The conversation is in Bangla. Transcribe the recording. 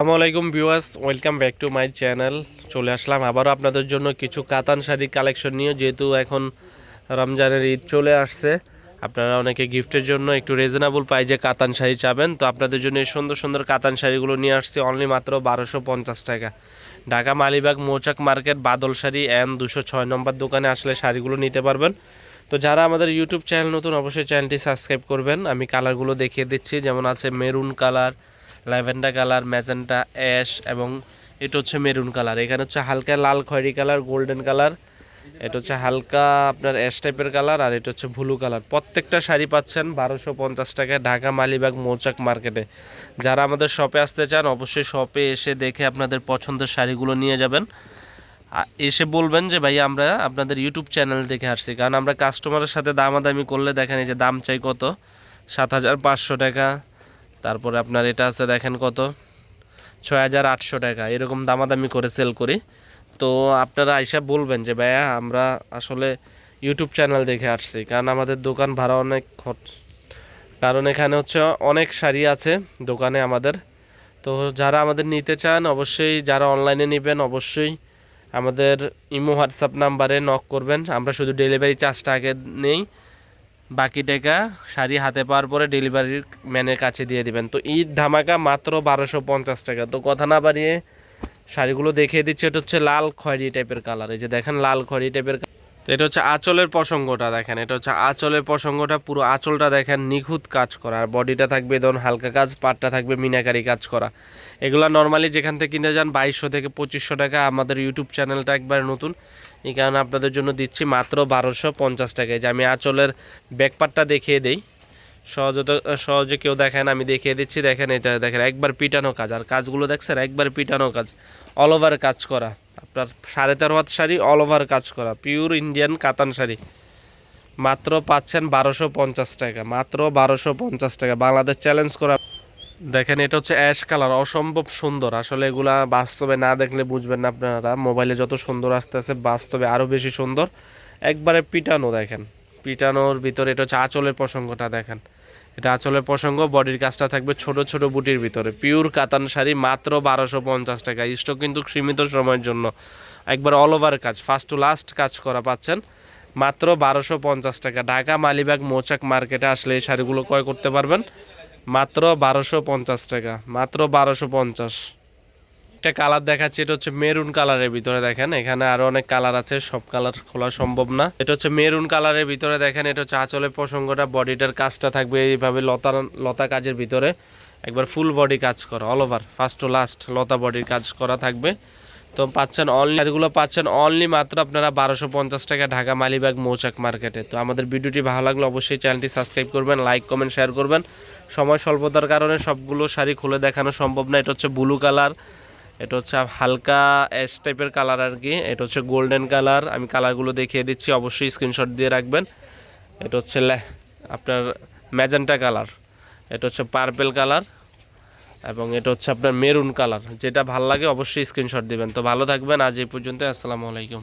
আসসালামু আলাইকুম viewers, welcome back to my channel. চলে আসলাম আবারও আপনাদের জন্য কিছু কাতান শাড়ি কালেকশন নিয়ে, যেহেতু এখন রমজানের ঈদ চলে আসছে। আপনারা অনেকে গিফটের জন্য একটু রিজনেবল প্রাইজে কাতান শাড়ি চাবেন। তো আপনাদের জন্য এই সুন্দর সুন্দর কাতান শাড়িগুলো নিয়ে আসছি অনলি মাত্র বারোশো পঞ্চাশ টাকা। ঢাকা মালিবাগ মৌচাক মার্কেট, বাদল শাড়ি এন দুশো ছয় নম্বর দোকানে আসলে শাড়িগুলো নিতে পারবেন। তো যারা আমাদের ইউটিউব চ্যানেল নতুন, অবশ্যই চ্যানেলটি সাবস্ক্রাইব করবেন। আমি কালারগুলো দেখিয়ে দিচ্ছি, যেমন আছে maroon colour lavender colour, magenta, ash এবং এটা হচ্ছে মেরুন কালার। এখানে হচ্ছে হালকা লাল খয়েরি কালার, গোল্ডেন কালার। এটা হচ্ছে হালকা আপনার অ্যাশ টাইপের কালার আর এটা হচ্ছে ব্লু কালার। প্রত্যেকটা শাড়ি পাচ্ছেন বারোশো পঞ্চাশ টাকায় ঢাকা, মালিবাগ, মৌচাক মার্কেটে। যারা আমাদের শপে আসতে চান, অবশ্যই শপে এসে দেখে আপনাদের পছন্দের শাড়িগুলো নিয়ে যাবেন। এসে বলবেন যে ভাই আমরা আপনাদের ইউটিউব চ্যানেল দেখে আসছি। কারণ আমরা কাস্টমারের সাথে দামাদামি করলে দেখেন এই যে দাম চাই কত? সাত হাজার পাঁচশো টাকা। তারপরে আপনার এটা আছে দেখেন কত? ছয় হাজার আটশো টাকা। এরকম দামাদামি করে সেল করি। তো আপনারা আইসা বলবেন যে, ভাইয়া, আমরা আসলে ইউটিউব চ্যানেল দেখে আসছি, কারণ আমাদের দোকান ভাড়া অনেক খরচ। কারণ এখানে হচ্ছে অনেক শাড়ি আছে দোকানে আমাদের। তো যারা আমাদের নিতে চান, অবশ্যই যারা অনলাইনে নেবেন, অবশ্যই আমাদের ইমো হোয়াটসঅ্যাপ নাম্বারে নক করবেন। আমরা শুধু ডেলিভারি চার্জটা আগে নেই। বাকি টাকা শাড়ি হাতে পাওয়ার পরে ডেলিভারির ম্যানের কাছে দিয়ে দিবেন। তো ঈদ ধামাকা মাত্র বারোশো পঞ্চাশ টাকা। তো কথা না বাড়িয়ে শাড়িগুলো দেখিয়ে দিচ্ছে, এটা হচ্ছে লাল খয়েরি টাইপের কালার এই যে দেখেন লাল খয়েরি টাইপের তো এটা হচ্ছে আঁচলের প্রসঙ্গটা দেখেন, এটা হচ্ছে আঁচলের প্রসঙ্গটা, পুরো আঁচলটা দেখেন নিখুঁত কাজ করা, আর বডিটা থাকবে ধরুন হালকা কাজ, পাটটা থাকবে মিনাকারি কাজ করা। এগুলো নর্মালি যেখান থেকে কিনতে যান বাইশশো থেকে পঁচিশশো টাকা, আমাদের ইউটিউব চ্যানেলটা একবার নতুন। এই কারণে আপনাদের জন্য দিচ্ছি মাত্র বারোশো পঞ্চাশ টাকায় যে আমি আঁচলের ব্যাকপারটা দেখিয়ে দেই। সহজে তো সহজে কেউ দেখেন, আমি দেখিয়ে দিচ্ছি। দেখেন এটা, দেখেন একবার পিটানো কাজ, আর কাজগুলো দেখছেন, একবার পিটানো কাজ অল ওভার কাজ করা। আপনার সাড়ে তেরো হাত শাড়ি অল ওভার কাজ করা পিওর ইন্ডিয়ান কাতান শাড়ি। মাত্র পাচ্ছেন বারোশো পঞ্চাশ টাকা, মাত্র বারোশো পঞ্চাশ টাকা। বাংলাদেশ চ্যালেঞ্জ করা। দেখেন, এটা হচ্ছে অ্যাশ কালার অসম্ভব সুন্দর। আসলে এগুলা বাস্তবে না দেখলে বুঝবেন না আপনারা। মোবাইলে যত সুন্দর আসতে আছে বাস্তবে আরও বেশি সুন্দর। একবারে পিটানো দেখেন, পিটানোর ভিতরে এটা হচ্ছে আঁচলের প্রসঙ্গটা দেখেন। এটা আঁচলের প্রসঙ্গ, বডির কাজটা থাকবে ছোট ছোট বুটির ভিতরে। পিওর কাতান শাড়ি মাত্র বারোশো পঞ্চাশ টাকা। স্টক কিন্তু সীমিত সময়ের জন্য। একবার অল ওভার কাজ ফার্স্ট টু লাস্ট কাজ করা পাচ্ছেন। মাত্র বারোশো পঞ্চাশ টাকা। ঢাকা, মালিবাগ, মোচাক মার্কেটে আসলে এই শাড়িগুলো ক্রয় করতে পারবেন। মাত্র বারোশো পঞ্চাশ টাকা। মাত্র বারোশো পঞ্চাশ। একটা কালার দেখাচ্ছি, এটা হচ্ছে মেরুন কালারের ভিতরে দেখেন, এখানে আরও অনেক কালার আছে, সব কালার খোলা সম্ভব না। এটা হচ্ছে মেরুন কালারের ভিতরে দেখেন, এটা হচ্ছে আঁচলের প্রসঙ্গটা বডিটার কাজটা থাকবে এইভাবে লতা লতা কাজের ভিতরে। একবার ফুল বডি কাজ করা all over first to last লতা বডির কাজ করা থাকবে। তো পাচ্ছেন অনলি এগুলো পাচ্ছেন অনলি মাত্র আপনারা বারোশো পঞ্চাশ টাকা ঢাকা মালিবাগ মৌচাক মার্কেটে। তো আমাদের ভিডিওটি ভালো লাগলে অবশ্যই চ্যানেলটি সাবস্ক্রাইব করবেন লাইক কমেন্ট শেয়ার করবেন। সময় স্বল্পতার কারণে সবগুলো শাড়ি খুলে দেখানো সম্ভব না, এটা হচ্ছে ব্লু কালার এটা হচ্ছে হালকা অ্যাশ টাইপের কালার আর কি এটা হচ্ছে গোল্ডেন কালার আমি কালারগুলো দেখিয়ে দিচ্ছি, অবশ্যই স্ক্রিনশট দিয়ে রাখবেন। এটা হচ্ছে আপনার ম্যাজেন্টা কালার এটা হচ্ছে পার্পেল কালার এবং এটা হচ্ছে আপনার মেরুন কালার যেটা ভালো লাগে অবশ্যই স্ক্রিনশট দিবেন। তো ভালো থাকবেন। আজ এই পর্যন্ত আসসালামু আলাইকুম।